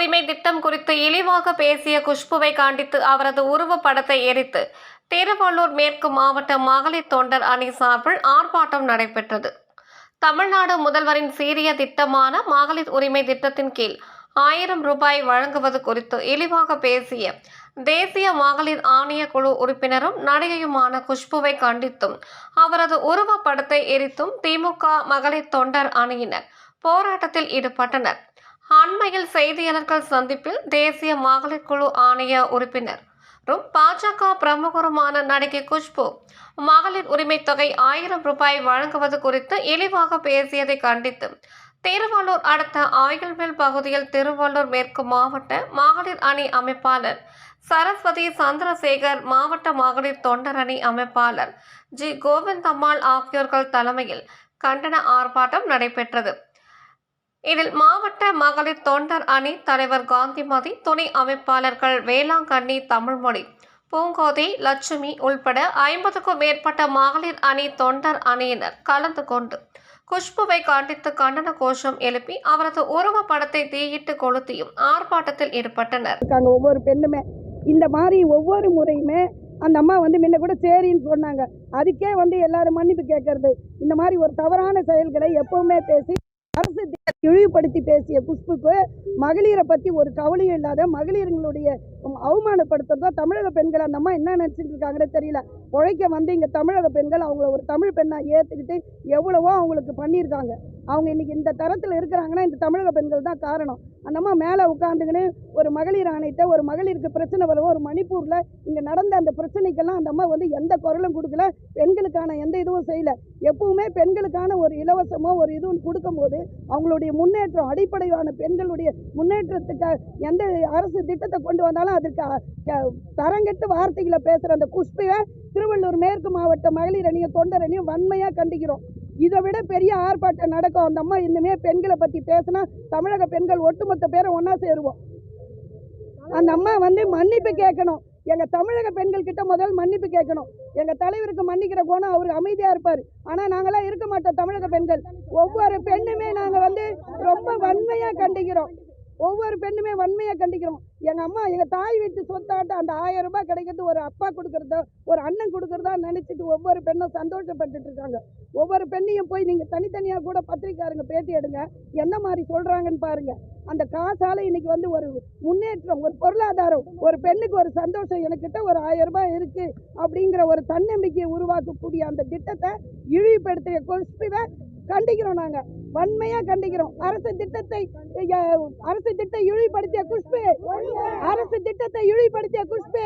உரிமை திட்டம் குறித்து இழிவாக பேசிய குஷ்புவை கண்டித்து அவரது உருவப்படத்தை எரித்து திருவள்ளூர் மேற்கு மாவட்ட மகளிர் தொண்டர் அணி சார்பில் ஆர்ப்பாட்டம் நடைபெற்றது. தமிழ்நாடு முதல்வரின் சீரிய திட்டமான மகளிர் உரிமை திட்டத்தின் கீழ் ஆயிரம் ரூபாய் வழங்குவது குறித்து இழிவாக பேசிய தேசிய மகளிர் ஆணைய குழு உறுப்பினரும் நடிகையுமான குஷ்புவை கண்டித்தும் அவரது உருவப்படத்தை எரித்தும் திமுக மகளிர் தொண்டர் அணியினர் போராட்டத்தில் ஈடுபட்டனர். அண்மையில் செய்தியாளர்கள் சந்திப்பில் தேசிய மகளிர் குழு ஆணைய உறுப்பினர் பாஜக பிரமுகருமான நடிகை குஷ்பு. மகளிர் உரிமை தொகை ஆயிரம் ரூபாய் வழங்குவது குறித்து இழிவாக பேசியதை கண்டித்து திருவள்ளூர் அடுத்த ஆயில்வேல் பகுதியில் திருவள்ளூர் மேற்கு மாவட்ட மகளிர் அணி அமைப்பாளர் சரஸ்வதி சந்திரசேகர் மாவட்ட மகளிர் தொண்டர் அணி அமைப்பாளர் ஜி. கோவிந்தம்மாள் ஆகியோர்கள் தலைமையில் கண்டன ஆர்ப்பாட்டம் நடைபெற்றது. இதில் மாவட்ட மகளிர் தொண்டர் அணி தலைவர் காந்திமதி துணை அமைப்பாளர்கள் வேளாங்கண்ணி தமிழ்மொழி பூங்கோதை லட்சுமி உள்பட ஐம்பதுக்கும் மேற்பட்ட மகளிர் அணி தொண்டர் அணியினர் கலந்து கொண்டு குஷ்புவை கண்டித்து கண்டன கோஷம் எழுப்பி அவரது உருவப்படத்தை தீயிட்டு கொளுத்தியும் ஆர்ப்பாட்டத்தில் ஈடுபட்டனர். ஒவ்வொரு பெண்ணுமே. இந்த மாதிரி ஒவ்வொரு முறையுமே அந்த அம்மா வந்து முன்ன கூட சரின்னு சொன்னாங்க. அதுக்கே வந்து எல்லாரும் மன்னிப்பு கேட்கறது இந்த மாதிரி ஒரு தவறான செயல்களை எப்பவுமே பேசி அரசு இழிவுபடுத்தி பேசிய குஷ்புக்கு மகளிரை பற்றி ஒரு கவலையும் இல்லாத மகளிர்களுடைய அவமானப்படுத்துறதோ தமிழக பெண்கள் அந்த அம்மா என்ன நினச்சிட்டு இருக்காங்கன்னு தெரியல. உழைக்க வந்து இங்கே தமிழக பெண்கள் அவங்கள ஒரு தமிழ் பெண்ணாக ஏற்றுக்கிட்டு எவ்வளவோ அவங்களுக்கு பண்ணியிருக்காங்க. அவங்க இன்னைக்கு இந்த தரத்தில் இருக்கிறாங்கன்னா இந்த தமிழக பெண்கள் தான் காரணம். அந்த அம்மா மேலே உட்காந்துக்கின்னு ஒரு மகளிர் ஆணையத்தை ஒரு மகளிருக்கு பிரச்சனை வரவோ ஒரு மணிப்பூரில் இங்கே நடந்த அந்த பிரச்சனைக்கெல்லாம் அந்த அம்மா வந்து எந்த குரலும் கொடுக்கல. பெண்களுக்கான எந்த இதுவும் செய்யலை. எப்பவுமே பெண்களுக்கான ஒரு இலவசமோ ஒரு இதுவும் கொடுக்கும்போது அவங்களுடைய முன்னேற்றம் அடிப்படையான பெண்களுடைய முன்னேற்றத்துக்கு எந்த அரசு திட்டத்தை கொண்டு வந்தாலும் அதற்கு தரங்கெட்டு வார்த்தைகளை பேசுகிற அந்த குஷ்பியை திருவள்ளூர் மேற்கு மாவட்ட மகளிர் அணியும் தொண்டர் அணியும் வன்மையாக கண்டிக்கிறோம். இதை விட பெரிய ஆர்ப்பாட்டம் நடக்கும். அந்த அம்மா இனிமே பெண்களை பற்றி பேசினா தமிழக பெண்கள் ஒட்டுமொத்த பேரை ஒன்றா சேருவோம். அந்த அம்மா வந்து மன்னிப்பு கேட்கணும். எங்க தமிழக பெண்கள் கிட்ட முதல் மன்னிப்பு கேட்கணும். எங்க தலைவருக்கு மன்னிக்கிற குணம் அவர் அமைதியா இருப்பாரு. ஆனா நாங்களாம் இருக்க மாட்டோம் தமிழக பெண்கள். ஒவ்வொரு பெண்ணுமே நாங்க வந்து ரொம்ப வன்மையா கண்டிக்கிறோம். ஒவ்வொரு பெண்ணுமே வன்மையா கண்டிக்கிறோம். எங்கள் அம்மா எங்கள் தாய் வீட்டு சொத்தாட்ட அந்த ஆயிரம் ரூபாய் கிடைக்கிறது ஒரு அப்பா கொடுக்குறத ஒரு அண்ணன் கொடுக்குறதா நினச்சிட்டு ஒவ்வொரு பெண்ணும் சந்தோஷப்பட்டுட்டு இருக்காங்க. ஒவ்வொரு பெண்ணையும் போய் நீங்கள் தனித்தனியாக கூட பத்திரிக்காரங்க பேட்டி எடுங்க. என்ன மாதிரி சொல்கிறாங்கன்னு பாருங்கள் அந்த காசால் இன்றைக்கி வந்து ஒரு முன்னேற்றம் ஒரு பொருளாதாரம் ஒரு பெண்ணுக்கு ஒரு சந்தோஷம் எனக்கிட்ட ஒரு ஆயிரம் ரூபாய் இருக்குது அப்படிங்கிற ஒரு தன்னம்பிக்கையை உருவாக்கக்கூடிய அந்த திட்டத்தை இழிவுபடுத்திய கொஸ்பிவை கண்டிக்கிறோம் நாங்க. வன்மையா கண்டிக்கிறோம். அரசு திட்டத்தை அரசு திட்டத்தை இழிவுபடுத்திய குஷ்பு. அரசு திட்டத்தை இழிவுபடுத்திய குஷ்பு.